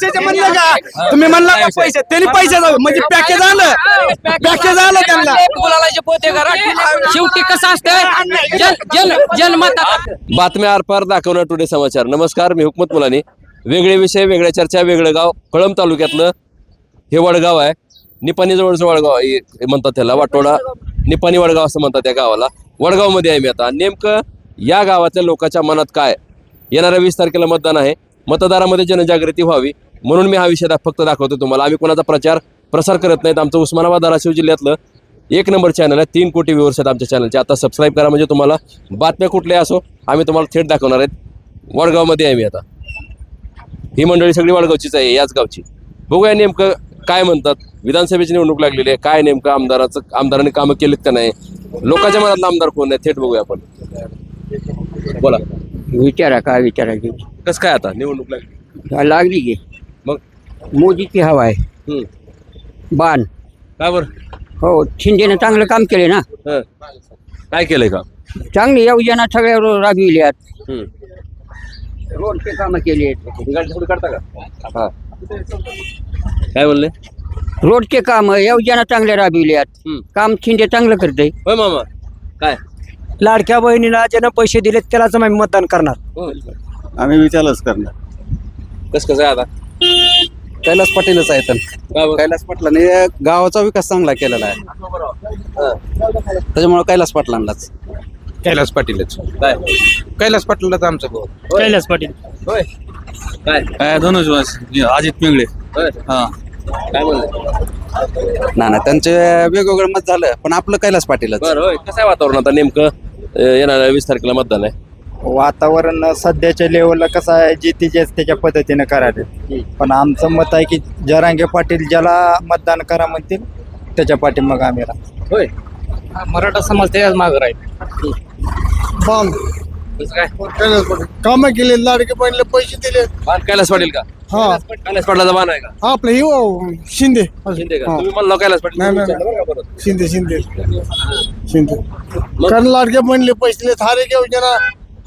पैशाचे म्हणले का तुम्ही म्हणला का पैसे? त्यांनी पैसे जाऊ. म्हणजे पॅकेज आलं. पॅकेज आलं त्यांना. गुलालाचे पोते करा शेवटी कसं असतं जन जन जनमतात. बातम्या आरपार दाखवणार टुडे समाचार. नमस्कार मी हुकमत मुलानी. वेगळे विषय वेगळ्या चर्चा वेगळं गाव. कळंब तालुक्यातलं हे वडगाव आहे. निपाणी जवळचं वडगाव आहे हे म्हणतात त्याला. वाटोडा निपाणी वडगाव असं म्हणतात त्या गावाला. वडगावमध्ये आहे मी आता. नेमकं या गावातल्या लोकांच्या मनात काय? येणाऱ्या वीस तारखेला मतदान आहे. मतदारामध्ये जनजागृती व्हावी. म्हणून मी हा विषय फक्त दाखवतो तुम्हाला. आम्ही कोणाचा प्रचार प्रसार करत नाहीत. आमचं उस्मानाबाद धाराशिव जिल्ह्यातलं एक नंबर चॅनल आहे. तीन कोटी व्ह्यूवर्स आहेत आमच्या चॅनलचे आता सबस्क्राईब करा म्हणजे तुम्हाला बातम्या कुठल्या असो आम्ही तुम्हाला थेट दाखवणार आहेत. वडगावमध्ये आहे मी आता. ही मंडळी सगळी वडगावचीच आहे याच गावची. बघूया नेमकं काय म्हणतात. विधानसभेची निवडणूक लागलेली आहे. काय नेमकं आमदाराचं आमदारांनी कामं केलीत का नाही? लोकांच्या मनातला आमदार कोण आहे? थेट बघूया आपण. बोला. विचारा काय विचारायची कसं काय आता? निवडणूक लागली. लागली की. मोदीची हवा आहे. हम्म. बाण. काय बरं? हो शिंदेनं चांगलं काम केले ना. हं. काय केलंय का चांगली योजना सगळ्या रो- राबविल्यात हम्म. रोडचे कामं केली ही का? हा. काय बोलले? रोडचे काम योजना चांगल्या राबविल्यात हम्म. काम शिंदे चांगलं करतंय. होय मामा. काय? लाडक्या बहिणीला ज्यानं पैसे दिले त्यालाच आम्ही मतदान करणार. आम्ही विचारच करणार. कसं कसं आहे आता? कैलास पाटीलच आहे बरं? कैलास पाटलाने गावाचा विकास चांगला केलेला आहे. हं. त्याच्यामुळे कैलास पाटलांनाच. कैलास पाटीलच. काय? कैलास पाटीलच आमचा भाऊ. कैलास पाटील. होय. काय? काय धनुष अजित पिंगळे. होय. हा. काय बोलले? ना ना त्यांचे वेगवेगळं मत झालं पण आपलं कैलास पाटीलच. बरं होय. कसं आहे वातावरण आता नेमकं? अं, येणाऱ्या वीस तारखेला मतदान आहे. वातावरण सध्याच्या लेवलला कसं आहे जे त्याच्या पद्धतीने करावे पण आमचं मत आहे की जरांगे पाटील ज्याला मतदान करा म्हणतील त्याच्या पाठीमागं आम्ही राहू. होय. मराठा समाज त्याच्याच मागे राहील. कसं काय? काम केले लाडके बहिणीला पैसे दिले. बाण कैलास पाटील का? हा. कैलास पाटलाचा बाण आहे का? आपलं ही हो, शिंदे. शिंदे का? तुम्ही म्हणला कैलास पाटील. नाही, नाही? शिंदे शिंदे. शिंदे. कारण लाडके बहिणीले पैसे दिले हर एक योजना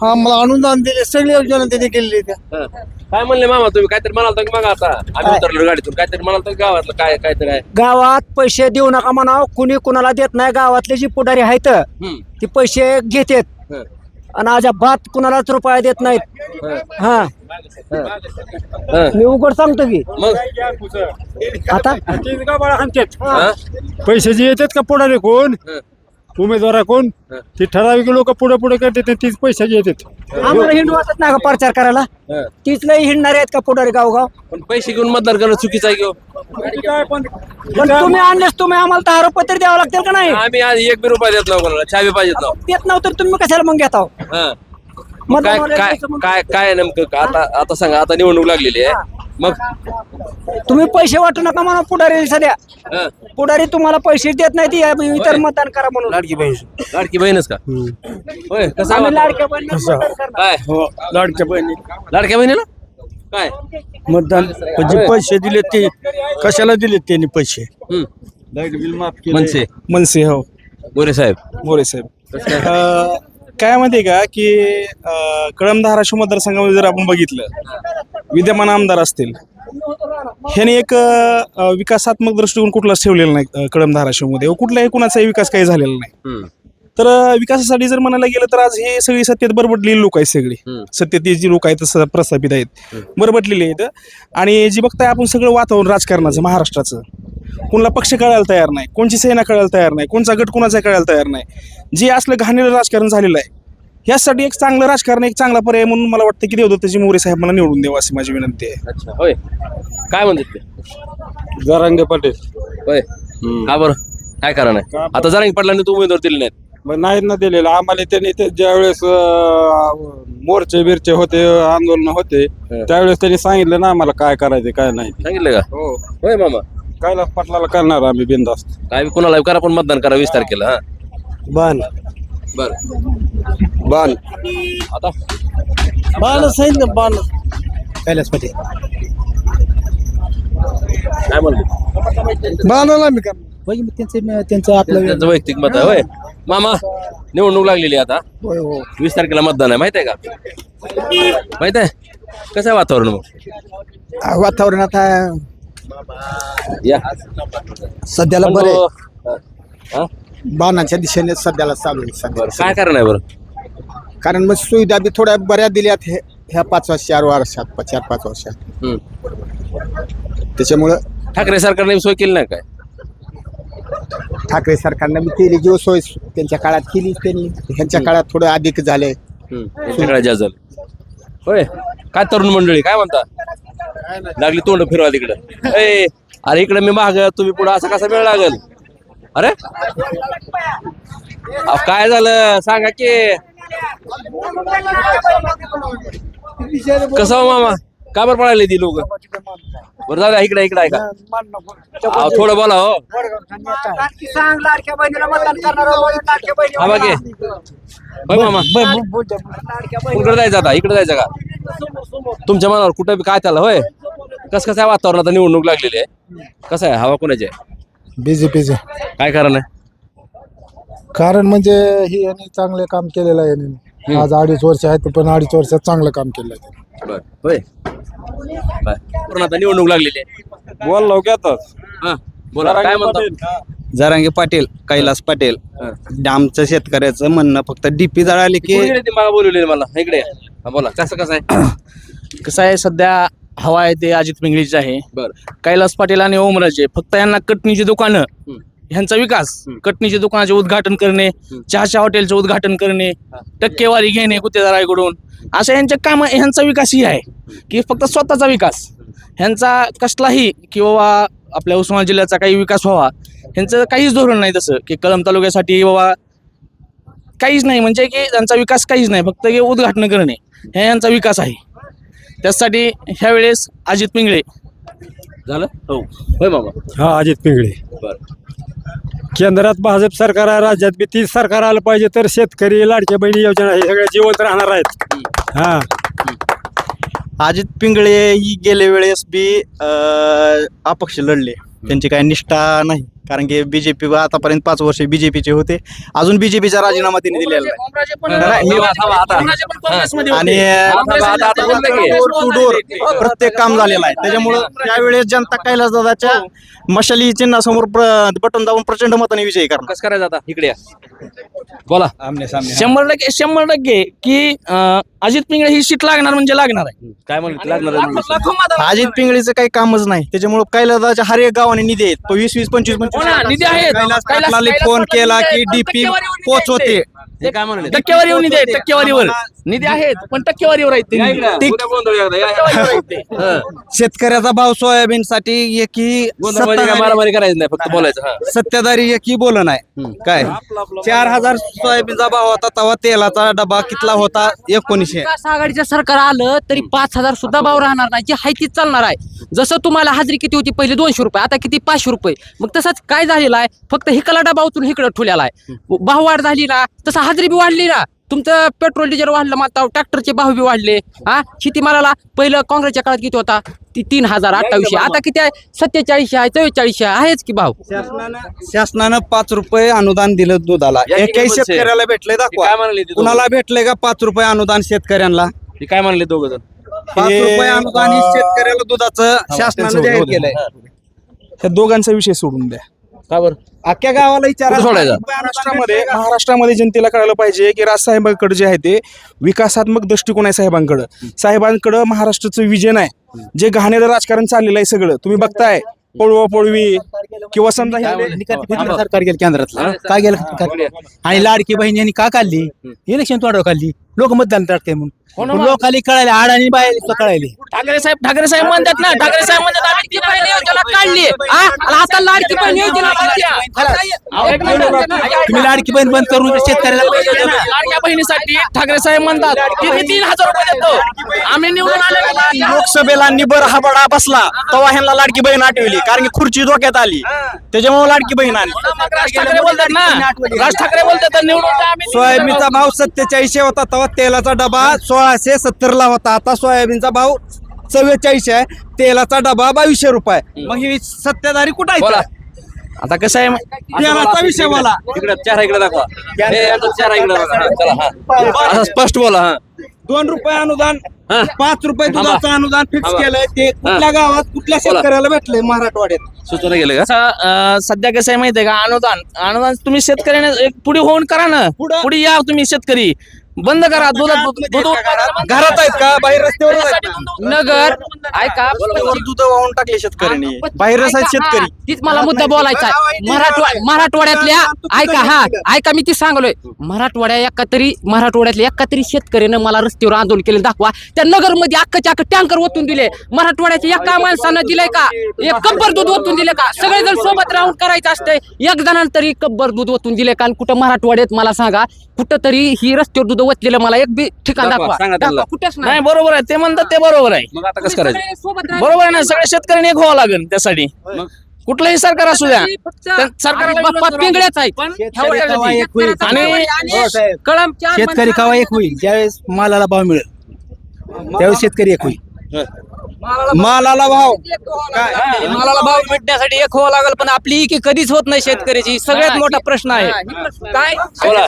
हा मला अनुदान दिले. सगळी योजना त्यांनी केलेली त्या हं. काय म्हणले मामा तुम्ही? काहीतरी म्हणाल तर मग आता? आम्ही उतरलो गाडीतून. काहीतरी म्हणाल तर गावातलं? काय काहीतरी आहे? गावात पैसे देऊ नका म्हणाव. कुणी कुणाला देत नाही. गावातले जी पुढारी आहेत हम्म. ती पैसे घेतात. हं. आणि अजाबात कुणालाच रुपया देत नाहीत. हा. हं. मी उघड सांगतो की. मग? आता? हा? पैसे जे येतात का पुढारी कोण? हं. उमेदवार कोण. ते ठराविक लोक पुढे पुढे करतात आणि तीच पैसे येतात आम्हाला हिंडू वाटत नाही का प्रचार करायला. तीच लई हिंडणारे आहेत का पुढारी गावगाव पण पैसे घेऊन मतदान करणं चुकीचं आहे की हो? पण तुम्ही आणलेस तुम्ही आम्हाला दहा रुपये तरी द्यावं लागतील का नाही आम्ही आज एक बी रुपया देत नाही कोणाला चहा बी पाहिजेत ना देत नव्हतं तुम्ही कशाला मग घेता हं. मग काय काय काय काय नेमकं? आता आता सांगा आता निवडणूक लागलेली आहे मग? तुम्ही पैसे वाटू नका म्हणा पुढारी सध्या. हं. पुढारी तुम्हाला पैसे देत नाही ती इतर मतदान करा म्हणून. लाडकी बहीण. लाडकी बहीणच का? होय कसं आम्ही? लाडक्या बहिणीला मतदान करणार. काय? हो लाडक्या बहिणी. लाडक्या बहिणीला? काय? मतदान जे पैसे दिले ते कशाला दिले त्यांनी पैसे? हम्म. लाइट बिल माफ मनसे. मनसे हो. गोरे साहेब. मोरे साहेब. कसं काय? अं, काय माहितीये का की अं, कळंब धाराशिव मतदारसंघामध्ये जर आपण बघितलं विद्यमान आमदार असतील. ह्याने एक विकासात्मक दृष्टिकोन कुठलाच ठेवलेला नाही अं, कळंब धाराशिवमध्ये. व कुठलाही कुणाचाही विकास काही झालेला नाही. तर विकासासाठी जर म्हणायला गेलं तर आज हे सगळी सत्तेत बरबटलेली लोक आहेत सगळी. सत्तेत जी लोक आहेत प्रस्थापित आहेत. बरबटलेली आहेत. आणि जी बघताय आपण सगळं वातावरण राजकारणाचं महाराष्ट्राचं. कोणाला पक्ष कळायला तयार नाही कोणची सेना कळायला तयार नाही कोणचा गट कोणाचा कळायला तयार नाही. जे असलं घाणेरं राजकारण झालेलं आहे ह्यासाठी एक चांगलं राजकारण एक चांगला पर्याय म्हणून मला वाटतं की देवदत्ताजी मोरे साहेबांना निवडून द्यावं अशी माझी विनंती आहे. अच्छा होय. काय म्हणतात ते? जरांगे पाटील. होय. का बरं? काय कारण आहे? आता जरा पडला तू उमेदवार दिले नाहीत. नाहीत ना दिलेलं. आम्हाला त्यांनी ते ज्यावेळेस मोर्चे बिरचे होते आंदोलन होते त्यावेळेस त्यांनी सांगितलं ना आम्हाला काय करायचं काय नाही. सांगितलं का? हो. होय मामा. कैलास पाटलाला करणार आम्ही बिंदास्त काय कोणाला करा पण मतदान करा वीस तारखेला हा. बाण बर. बाण. आता? बाण सांगितलं बाण. कैलास पाटील काय म्हणले? बाणाला मी करणार त्यांचं त्यांचं आपलं त्यांचं वैयक्तिक मत आहे होय. मामा निवडणूक लागलेली आहे आता. होय हो वीस तारखेला मतदान आहे माहीत आहे का? माहीत आहे? कसं आहे वातावरण मग? वातावरण आता या. सध्याला बरे हा? बाणाच्या दिशेने सध्याला चालू आहे सध्या. काय कारण आहे बरं? कारण मग सुविधा बी थोड्या बऱ्या दिल्यात हे ह्या पाच वर्ष चार वर्षात चार पाच वर्षात. हम्म. त्याच्यामुळं ठाकरे सरकारने सोय केली नाही काय? ठाकरे सरकारनं बी केली जो सोय त्यांच्या काळात केली त्यांनी. ह्यांच्या काळात थोडं अधिक झालंय होय. काय तरुण मंडळी काय म्हणता? लागली तोंड फिरवा तिकडं. ए अरे इकडे मी माग तुम्ही पुढे असं कसा वेळ लागल? अरे? अहो, काय झालं? सांगा की. कसं हो मामा? का बरं पळाले ती लोक? बरं झालं इकडे इकडे ऐका. अहो, थोडं बोला हो. हा बाकी बघ मामा. कुठं जायचं आता इकडे जायचं का? तुमच्या मनावर कुठं बी काय चाललं होय? कसं कसं आहे वातावरण आता निवडणूक लागलेली आहे? कसं आहे? हवा कोणाची आहे? बीजेपीचे काय कारण आहे? कारण म्हणजे ही यांनी चांगले काम केलेलं आहे यांनी. आज अडीच वर्ष आहेत पण अडीच वर्षात चांगलं काम केलं आहे. बर. होय? पूर्ण आता निवडणूक लागलेली आहे. बोल लवक्यातच हा. बोला काय म्हणता? जरांगे पाटील कैलास पाटील. आमचं शेतकऱ्याचं म्हणणं फक्त डीपी जळाली की कोणी मला बोलवले मला? इकडे या. हा, बोला. कसं कसं आहे? कसं आहे सध्या हवा आहे ते अजित पिंगळीचे आहे. बर. कैलास पाटील आणि ओमराजे फक्त यांना कटणीची दुकानं हम्म. ह्यांचा विकास कटणीच्या दुकानाचे उद्घाटन करणे चहाच्या हॉटेलचे उद्घाटन करणे टक्केवारी घेणे गुत्तेदाराकडून असं यांच्या काम ह्यांचा विकास ही आहे की फक्त स्वतःचा विकास. ह्यांचा कसलाही किंवा आपल्या उस्मानाबाद जिल्ह्याचा काही विकास व्हावा ह्यांचं काहीच धोरण नाही तसं की कळंब तालुक्यासाठी बाबा काहीच नाही. म्हणजे की त्यांचा विकास काहीच नाही फक्त हे उद्घाटन करणे हे यांचा विकास आहे. त्यासाठी ह्यावेळेस अजित पिंगळे. झालं? हो. होय मामा. हा अजित पिंगळे. बर. केंद्रात भाजप सरकार आहे राज्यात बी तीच सरकार आलं पाहिजे तर शेतकरी लाडक्या बहिणी योजना हे सगळ्या जिवंत राहणार आहेत. हा. अजित पिंगळे ही गेल्या वेळेस बी अं, अपक्ष लढले. त्यांची काही निष्ठा नाही. कारण की बीजेपी आतापर्यंत पाच वर्ष बीजेपीचे होते. अजून बीजेपीचा राजीनामा त्यांनी दिलेला आहे ओमराजे पण- नाही, मी थांबा आता. ओमराजे पण काँग्रेसमध्ये आणि टू डोर प्रत्येक काम झालेलं आहे. त्याच्यामुळं त्यावेळेस जनता कैलास दादाच्या मशाली चिन्हासमोर बटन दाबून प्रचंड मताने विजयी करणार. कसं करायचं आता? इकडे बोला. शंभर टक्के शंभर टक्के की अं, अजित पिंगळे ही सीट लागणार म्हणजे लागणार आहे. काय म्हणत लागणार आहे म्हणजे? लाखो मतदान- अजित पिंगळीचं काही कामच नाही. त्याच्यामुळे कैलासदाच्या हर एक गावाने निधी आहेत. तो वीस वीस पंचवीस हो ना, निधी आहेत. कैलास कैलास- पाटलाला कैलास फोन पाटलाला केला निधी की पण डीपी टक्केवारीवर निधी पोच होते ते काय म्हणले? टक्केवारीवर निधी आहेत टक्केवारीवर. निधी आहेत पण टक्केवारीवर आहेत ते या निधी. इकडं. उद्या गोंधळ एकदा, या, या. टक्केवारीवर आहेत ते. हं. शेतकऱ्याचा भाव सोयाबीन साठी एकी गोंधळ काय मारामारी करायचं नाही फक्त बोलायचं हा. सत्ताधारी एकी बोल नाही. काय? चार हजार सोयाबीनचा भाव होता तेव्हा तेलाचा डबा कितला होता? एकोणीसशे. विकास आघाडीचं सरकार आलं तरी पाच हजार सुद्धा भाव राहणार नाही. जी हाय तीच चालणार आहे. जसं तुम्हाला हाजरी किती होती पहिले दोनशे रुपये आता किती पाचशे रुपये. मग तसंच काय झालेलं आहे? फक्त हिकला डबा उतरून इकडे ठेवलेला आहे. भाव वाढ झाली ना तसं हाजरी बी वाढली ना. तुमचं पेट्रोल डिझेल वाढलं मग आता ट्रॅक्टरचे भाव बी वाढले. हा? शेतीमालाला पहिलं काँग्रेसच्या काळात किती होता? ती तीन हजार अठ्ठावीसशे. आता किती आहे? सत्तेचाळीसशे आहे चव्वेचाळीसशे आहेच की भाव? शासनानं पाच रुपये अनुदान दिलं दुधाला. या एकही. शेतकऱ्याला भेटलंय ते दाखवा. काय म्हणाले ते कुणाला भेटलंय का पाच रुपये अनुदान शेतकऱ्यांना? ते काय म्हणले दोघ जण? पाच रुपये अनुदान हे शेतकऱ्याला दुधाचं शासनानं जाहीर केलंय. ह्या दोघांचा विषय सोडून द्या. का बरं? अख्ख्या गावाला विचारा. कुठं सोडायचा? महाराष्ट्रामध्ये महाराष्ट्रामध्ये जनतेला कळायला पाहिजे की राजसाहेबांकडे जे आहे ते विकासात्मक दृष्टिकोन आहे साहेबांकडं. साहेबांकडं महाराष्ट्राचं विजन आहे. जे घाणेरं राजकारण चाललेलं आहे सगळं. तुम्ही बघताय पळवा पळवी. किंवा समजा हे- सरकार गेलं केंद्रातलं. काय गेलं? आणि लाडकी बहीण यांनी का काढली? इलेक्शन तोडव काढली. लोक मतदान टाकते म्हणून. लोकाली कळाले आड आणि बाहेर कळायले. ठाकरे साहेब ठाकरे साहेब म्हणतात ना ठाकरे साहेब म्हणतात लाडकी बहीण योजना काढली. हा? आणि आता लाडकी बहीण योजना काढली. अहो, एक मिनिट. तुम्ही लाडकी बहीण बंद करून शेतकऱ्याला पैसे द्या ना. लाडक्या बहिणीसाठी ठाकरे साहेब म्हणतात की मी तीन हजार रुपये देतो. आम्ही निवडून आले लोकसभेला निबर हा बडा बसला तेव्हा ह्यांना लाडकी बहीण आठवली कारण की खुर्ची डोक्यात आली. त्याच्यामुळे लाडकी बहीण आली. राज ठाकरे बोलतात ना. राज ठाकरे बोलतात तर निवडून आम्ही सोयाबीनचा भाव सत्तेचाळीसशे होता तेव्हा तेलाचा डबा सोळाशे सत्तर ला होता. आता सोयाबीनचा भाव चव्वेचाळीसशे आहे. तेलाचा डबा बावीसशे रुपये मग ही सत्तेदारी कुठं आहे बोला. आता कसं आहे? तेलाचा विषय बोला. इकडे चेहरा इकडे दाखवा. हे, याचा चेहरा इकडे दाखवा. हा, चला हा. असं स्पष्ट बोला हा. दोन रुपये अनुदान हा. पाच रुपये थांबा. दुधाचं अनुदान फिक्स थांबा. केलंय. ते कुठल्या गावात कुठल्या बोला. शेतकऱ्याला भेटलंय मराठवाड्यात? सुचवलं गेलं का? कसं, अं, सध्या कसं आहे माहितीये का? अनुदान. अनुदान तुम्ही शेतकऱ्याने एक पुढे होऊन करा ना. पुढं? पुढे या तुम्ही शेतकरी. बंद करा दूध दूध घरात आहेत का? बाहेर रस्त्यावर? नगर ऐका दूध वाहून टाकले शेतकऱ्यांनी. बाहेरच आहेत शेतकरी. तीच मला मुद्दा बोलायचा आहे. मराठवा मराठवाड्यातल्या ऐका हा ऐका मी ती सांगलोय. मराठवाड्या एका तरी मराठवाड्यातल्या एका तरी शेतकऱ्यानं मला रस्त्यावर आंदोलन केलं. दाखवा. त्या नगरमध्ये अख्खच्या अख्खं टँकर ओतून दिले. मराठवाड्याच्या एका माणसानं दिलंय का? एक कब्बर दूध ओतून दिले का? सगळेजण सोबत राहून करायचं असतंय. एक जणांना तरी कब्बर दूध ओतून दिले का? आणि कुठं मराठवाड्यात मला सांगा कुठं तरी ही रस्त्यावर दूध ओतलेलं मला एक बी ठिकाण दाखवा, दाखवा. सांगा त्यांना. दाखवा, कुठेच नाही. नाही बरोबर आहे. ते म्हणतात ते बरोबर आहे. मग आता कसं करायचं? सगळे सोबत राहायचं. बरोबर आहे ना सगळ्या शेतकऱ्यांनी एक व्हावं लागेल त्यासाठी. कुठलंही सरकार असू द्या. फक्त त्या सरकारला आणि बाप्पा पिंगळ्याच आहेत. आणि कळम चार शेतकरी कवा एक होईल? ज्यावेळेस मालाला भाव मिळेल त्यावेळेस शेतकरी एक होईल. मालाला भाव मालाला भाव. भेटण्यासाठी एक व्हावं लागेल पण आपली इकी कधीच होत नाही शेतकऱ्याची. सगळ्यात मोठा प्रश्न आहे. काय?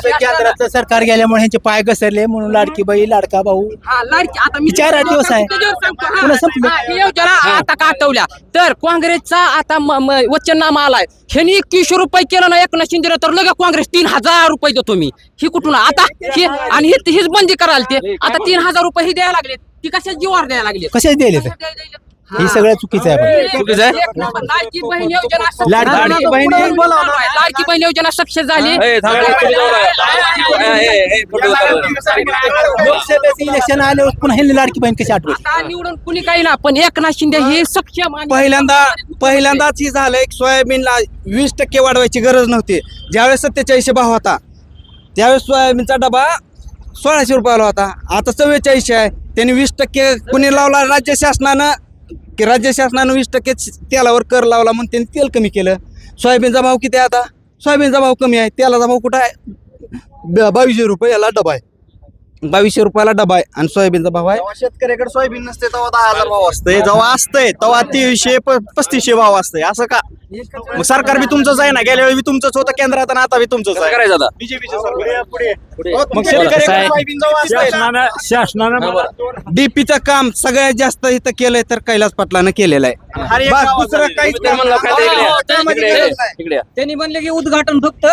केंद्राचं सरकार गेल्यामुळे ह्यांचे पाय घसरले म्हणून लाडकी बाई लाडका भाऊ. हा, लाडकी आता मी चार आठ दिवस आहे. त्याच्यावर सांगतो. हा, पुन्हा संपलं. हा, ही. योजना आता का आठवल्या तर काँग्रेसचा आता म- म- वचननामा आलाय. ह्यांनी एकवीसशे रुपये केलं ना एकनाथ शिंदे तर लगेच काँग्रेस तीन हजार रुपये देतो मी. ही कुठून? आता ही आणि ही हीच बंदी करायला ते. आता तीन हजार रुपये ही द्यायला लागले ती कशा जीवावर द्यायला लागले? कशाच दिले तर हे सगळं चुकीचं आहे पण. चुकीचं आहे? लाडकी बहीण योजना लाडकी लाडकी बहीण बहीण लाडकी बहीण योजना सक्सेस झाली. ए, थांबा, ए, तुम्ही जाऊ नका. ए, ए, ए, फोटो उचला. लोकसभेचं इलेक्शन आल्यावर पुन्हा ह्यांनी लाडकी बहीण कशी आठवत आता निवडून कुणी काही ना पण एकनाथ शिंदे हे सक्षम आणि- पहिल्यांदा पहिल्यांदाच ही झालंय सोयाबीनला वीस टक्के वाढवायची गरज नव्हती. ज्यावेळेस सत्तेचाळीसशे भाव होता त्यावेळेस सोयाबीनचा डबा सोळाशे रुपयाला होता. आता चव्वेचाळीसशे आहे. त्यांनी वीस टक्के कुणी लावला? राज्य शासनानं. की राज्य शासनानं वीस टक्के तेलावर कर लावला म्हणून त्यांनी तेल कमी केलं. सोयाबीनचा भाव किती आहे आता? सोयाबीनचा भाव कमी आहे. तेलाचा भाव कुठं आहे? बावीसशे रुपये याला डबा आहे. बावीसशे रुपयाला डबा आहे आणि सोयाबीनचा भाव आहे. शेतकऱ्याकडे सोयाबीन नसते तेव्हा दहा हजार भाव असतंय जेव्हा असतंय तेव्हा प- पस्तीसशे भाव असतंय. असं का? मग सरकार बी तुमचंच आहे. ना गेल्या वेळी बी तुमचंच होतं केंद्रात आणि आता बी तुमचंच कसं आहे. करायचं आता? बीजेपीचे सरकार. मग कसं शेतकऱ्याकडे आहे? सोयाबीन जेव्हा असतंय ना, शासनानं शासनानं डीपीचं काम सगळ्यात जास्त इथं केलंय तर कैलास पाटलानं केलेलं आहे. हर एक बस गावात दुसरं झालंय. काहीच तुम्ही म्हणलं काय ते इकडे या. हो, त्यामध्ये इकडे या. गरज नाही. इकडे या. त्यांनी म्हणले की उद्घाटन फक्त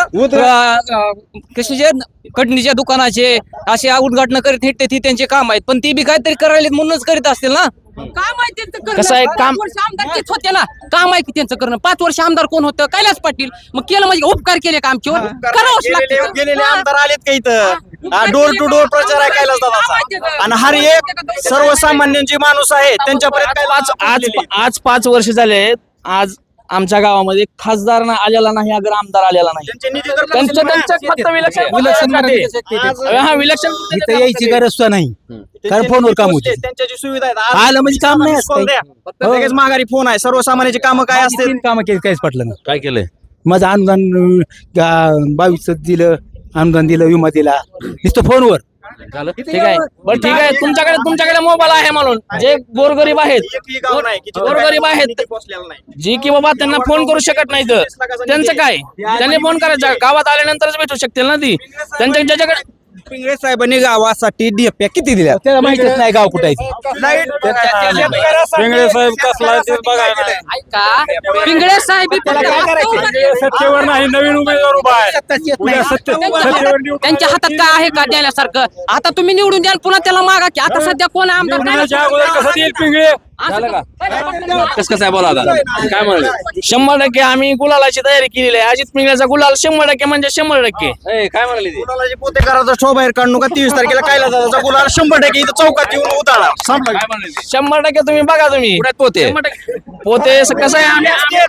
कशाचे कटणीच्या दुकानाचे असे उद्घाटन करीत हिटते ती त्यांचे काम आहेत. पण ती बी काहीतरी करायला म्हणूनच करीत असतील ना? काम आहे त्यांचं करणं. कसं आहे, काम- पाच वर्ष आमदार तेच होते ना. काम आहे की त्यांचं करणं. पाच वर्ष आमदार कोण होतं? कैलास पाटील. मग केलं म्हणजे उपकार केले का आमच्यावर करावंच गेलेले लागतं गेलेले. आमदार आलेत का. इथं? डोर टू डोर प्रचार आहे कैलास दादाचा आणि हर एक सर्वसामान्य जे माणूस आहे त्यांच्यापर्यंत आज आज पाच वर्ष झाले. आज आमच्या गावामध्ये खासदार ना आलेला नाही अगर आमदार आलेला नाही. त्यांचे त्यांचं फक्त विलक्षण विलक्षण आज हा विलक्षण इथं यायची गरज सुद्धा नाही. कारण फोनवर काम होते. त्यांच्या जी सुविधा आहेत आज आलं म्हणजे काम नाही असतं call द्या. फक्त हो. लगेच माघारी फोन आहे. सर्वसामान्याची कामं काय असते तीन कामं केली काहीच पटलं नाही. काय केलंय? माझं अनुदान बावीस दिलं अनुदान दिलं विमा दिला. नुसतं फोनवर. झालं? ठीक आहे. बरं ठीक आहे. तुमच्याकडे तुमच्याकडे मोबाईल आहे म्हणून. जे गोरगरीब आहेत. गोरगरीब आहेत? जी की बाबा त्यांना फोन करू शकत नाही तर. त्यांचं काय? त्यांनी फोन करायचा. गावात आल्यानंतरच भेटू शकतील ना ती. त्यांच्या ज्याच्याकडे पिंगळे साहेबांनी गावासाठी डीएप्या किती दिल्या त्याला माहितीच नाही गाव कुठे पिंगळे साहेब कसला आहे ते बघायला नाही. ऐका पिंगळे साहेब सत्तेवर नाही नवीन उमेदवार उभा आहे. उद्या सत्य सत्तेवर निवडून त्यांच्या हातात काय आहे का देण्यासारखं आता तुम्ही निवडून द्याल पुन्हा त्याला मागा की आता सध्या कोण आमदार निवडण्याच्या अगोदर कसं देईल पिंगळे? कसं कसं आहे बोला आता काय म्हणाले शंभर टक्के आम्ही गुलालाची तयारी केलेली आहे अजित पिंगळ्याचा गुलाल शंभर टक्के म्हणजे शंभर टक्के ए, काय म्हणाले ते गुलालाची पोते करायचा शो बाहेर काढू नका तेवीस तारखेला कायला जायचा गुलाल शंभर टक्के इथं चौकात येऊन उतारा संपला काय म्हणाले ते? शंभर टक्के तुम्ही बघा तुम्ही पोते शंभर टक्के. पोते असं कसं आहे आम्ही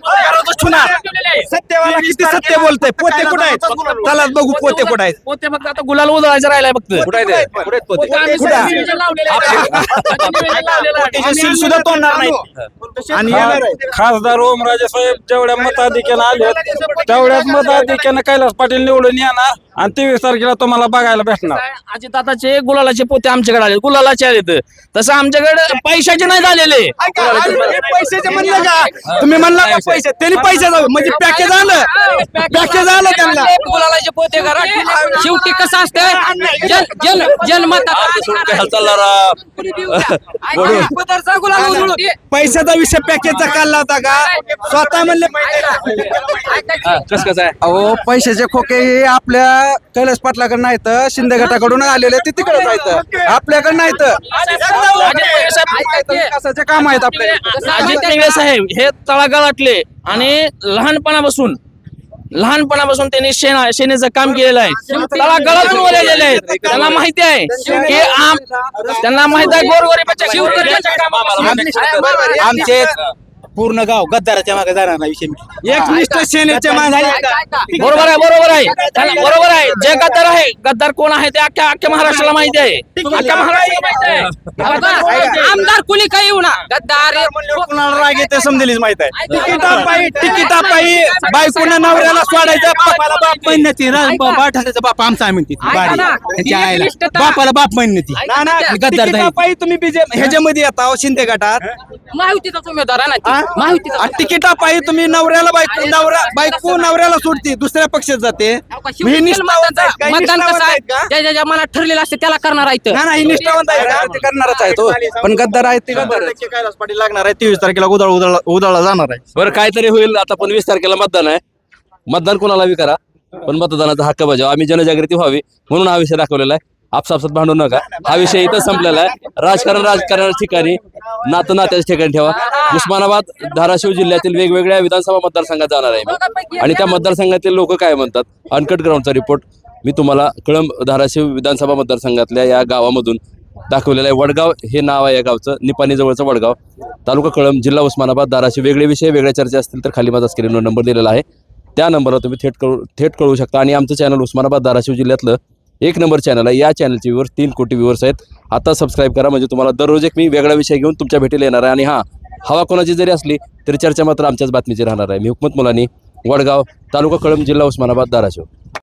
सत्यवाला किती सत्य बोलतोय पोते कुठे आहेत चला बघू पोते कुठे आहेत पोते फक्त आता गुलाल उधळायचं राहिलाय फक्त कुठे आहेत ते? कुठे आहेत पोते आम्ही कुठं? सगळे लावलेले आहेत. पोतेचे सील सुद्धा तोडणार नाही आणि. खासदार ओमराजे साहेब जेवढ्या मताधिक्यानं आले तेवढ्याच मताधिक्यानं कैलास पाटील निवडून येणार. आणि तेवीस तारखेला तुम्हाला बघायला भेटणार. अजितदादाचे गुलालाचे पोते आमच्याकडे आले गुलालाचे आले तसं आमच्याकडे पैशाचे नाही झालेले. ऐका, हे पैशाचे म्हणलं का? तुम्ही म्हणला का पैसे? त्यांनी पैसे जाऊ. म्हणजे पॅकेज आलं. पॅकेज आलं त्यांना. गुलालाचे पोते करा शेवटी कसं असतं जन जन पैशाचा विषय पॅकेजचा काढला होता का? स्वतः म्हणले कस कसं आहे? अहो पैशाचे खोके हे आपल्या कैलास पाटलाकडे नाहीत शिंदे गटाकडून आलेले ते तिकडे जायचं. आपल्याकडे नाहीत कसाचे काम आहेत आपले. अजित इंगळे साहेब हे तळागाळातले आणि लहानपणापासून लहानपणापासून त्यांनी सेना सेनेचं काम केलेलं आहे. तळागाळातून वर आलेले आहेत. त्यांना माहिती आहे की आम त्यांना माहिती आहे गोरगरिबाच्या कामापासून. आमचे पूर्ण गाव गद्दाराच्या मागे जाणार नाही विषय एक निष्ठ सेनेच्या मागे बरोबर आहे बरोबर आहे. बरोबर आहे. जे गद्दार आहे गद्दार कोण आहे ते अख्ख्या अख्ख्या महाराष्ट्राला माहिती आहे. अख्ख्या महाराष्ट्राला माहिती आहे. आमदार कुणी काही येऊ ना. गद्दार कुणाला राग येते समजेलीच माहीत आहे. तिकिटापायी तिकिटापायी बायकोनं नवऱ्याला सोडायचं बापाला बाप म्हणण्याची. बाठाचा बाप आमचा आहे म्हणते. ती ऐका बारी. ना, त्याच्या ही आईला. निष्ठता- बापाला बाप म्हणण्याची. ऐका ना, गद्दार तिकिटापायी तुम्ही बीजेपी ह्याच्यामध्ये येता हो, शिंदे गटात. माहितीचा उमेदवार आहे ना. ती. माहितीचा आणि तिकिटापायी तुम्ही नवऱ्याला बायको नवरा बायको नवऱ्याला सोडते दुसऱ्या पक्षात जाते. हे निष्ठावंत आहेत का? हे मतदान निष्ठावंत कसं आहे? आहेत का? ज्या ज्या मनात ठरलेलं असते त्याला करणार आहे इथं. नाही नाही हे निष्ठावंत आहे का? ते करणारच आहे तो. पण गद्दार आहे ते गद्दार आहेत. कैलास पाटील लागणार आहे. तेवीस तारखेला उदाळ उदाळ उदाळला जाणार आहे. बरं काहीतरी होईल. आता पण वीस तारखेला मतदान आहे. मतदान कोणाला बी करा. पण मतदानाचा हक्क बजावा. आम्ही जनजागृती व्हावी म्हणून हा विषय दाखवलेला आहे. आपसापसात भांडू नका. हा विषय इथं संपलेला आहे. राजकारण राजकारणाच्या ठिकाणी नातं नात्याच्या ठिकाणी ठेवा. उस्मानाबाद धाराशिव जिल्ह्यातील वेगवेगळ्या विधानसभा मतदारसंघात जाणार आहे आणि त्या मतदारसंघातील लोक काय म्हणतात? Uncut ग्राउंडचा report. मी तुम्हाला कळंब धाराशिव विधानसभा मतदारसंघातल्या या गावामधून दाखवलेलं आहे. वडगाव हे नाव आहे या गावचं. निपाणी जवळचं वडगाव. तालुका कळंब जिल्हा उस्मानाबाद धाराशिव. वेगळे विषय वेगळ्या चर्चा असतील तर खाली माझा स्क्रीनवर नंबर दिलेला आहे. त्या नंबरवर तुम्ही थेट कळू थेट कळू शकता. आणि आमचं चॅनल उस्मानाबाद धाराशिव जिल्ह्यातलं एक नंबर चॅनल आहे. या चॅनलचे व्ह्यूवर तीन कोटी व्यूवर्स आहेत. आता सबस्क्राईब करा. म्हणजे तुम्हाला दररोज एक मी वेगळा विषय घेऊन तुमच्या भेटीला येणार आहे. आणि हां हवा कोणाची जरी असली तरी चर्चा मात्र आमच्याच बातमीची राहणार आहे. मी हुकमत मुलानी वडगाव तालुका कळंब जिल्हा उस्मानाबाद धाराशिव.